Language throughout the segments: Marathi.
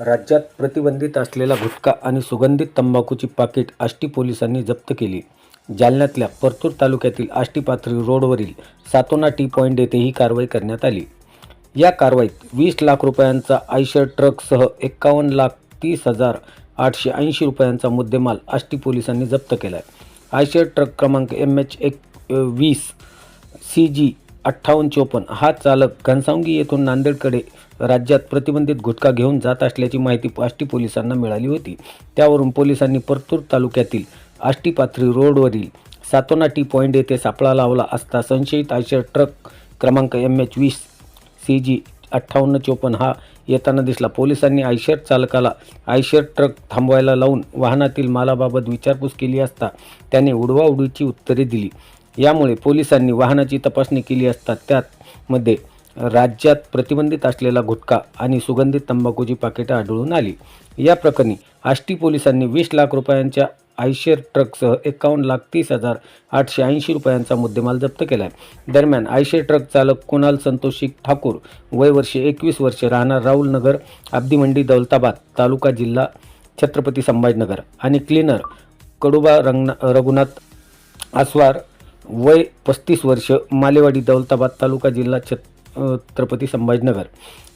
राज्यात प्रतिबंधित असलेला गुटखा आणि सुगंधित तंबाखूची पाकिट आष्टी पोलिसांनी जप्त केली. जालन्यातल्या परतूर तालुक्यातील आष्टी पाथरी रोडवरील सातोना टी पॉईंट येथे ही कारवाई करण्यात आली. या कारवाईत वीस लाख रुपयांचा आयशर ट्रकसह एक्कावन्न लाख तीस हजार आठशे ऐंशी रुपयांचा मुद्देमाल आष्टी पोलिसांनी जप्त केला आहे आयशर ट्रक क्रमांक एम एच एक वीस सी जी अठ्ठावन्न चोपन्न. हा चालक घनसावंगी येथून नांदेडकडे राज्यात प्रतिबंधित गुटखा घेऊन जात असल्याची माहिती आष्टी पोलिसांना मिळाली होती. त्यावरून पोलिसांनी परतूर तालुक्यातील आष्टी पाथरी रोडवरील सातोना टी पॉईंट येथे सापळा लावला असता संशयित आयशर ट्रक क्रमांक एम एच वीस सी जी अठ्ठावन्न चोपन्न हा येताना दिसला. पोलिसांनी आयशर चालकाला आयशर ट्रक थांबवायला लावून वाहनातील मालाबाबत विचारपूस केली असता त्याने उडवाउडीची उत्तरे दिली. यामुळे पोलिसांनी वाहनाची तपासणी केली असता त्यामध्ये राज्यात प्रतिबंधित असलेला गुटखा आणि सुगंधित तंबाखूची पाकिटं आढळून आली. या प्रकरणी आष्टी पोलिसांनी वीस लाख रुपयांच्या आयशर ट्रकसह एकावन्न लाख तीस हजार आठशे ऐंशी रुपयांचा मुद्देमाल जप्त केला आहे दरम्यान आयशेर ट्रक चालक कुणाल संतोषी ठाकूर वय वर्षे एकवीस वर्षे राहणार राहुल नगर अब्दी मंडी दौलताबाद तालुका जिल्हा छत्रपती संभाजीनगर आणि क्लीनर कडुबा रंगना रघुनाथ आस्वार वय पस्तीस वर्ष मालेवाडी दौलताबाद तालुका जिल्हा छत्रपती संभाजीनगर.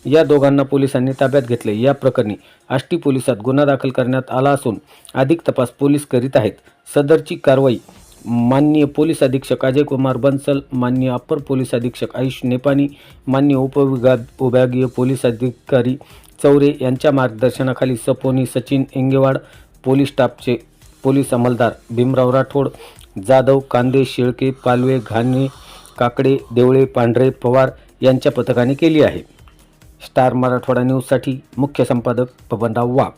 या दोघांना पोलिसांनी ताब्यात घेतले. या प्रकरणी आष्टी पोलिसात गुन्हा दाखल करण्यात आला असून अधिक तपास पोलीस करीत आहेत. सदरची कारवाई माननीय पोलीस अधीक्षक अजय कुमार बन्सल माननीय अप्पर पोलीस अधीक्षक आयुष नेपानी माननीय उपविभाग विभागीय पोलीस अधिकारी चौरे यांच्या मार्गदर्शनाखाली सपोनी सचिन इंगेवाड पोलीस स्टाफचे पोलीस अंमलदार भीमराव राठोड जाधव कांदे शेळके पालवे घाणे काकडे देवळे पांढरे पवार यांच्या पथकाने केली आहे. स्टार मराठवाडा न्यूजसाठी मुख्य संपादक पवनराव वाघ.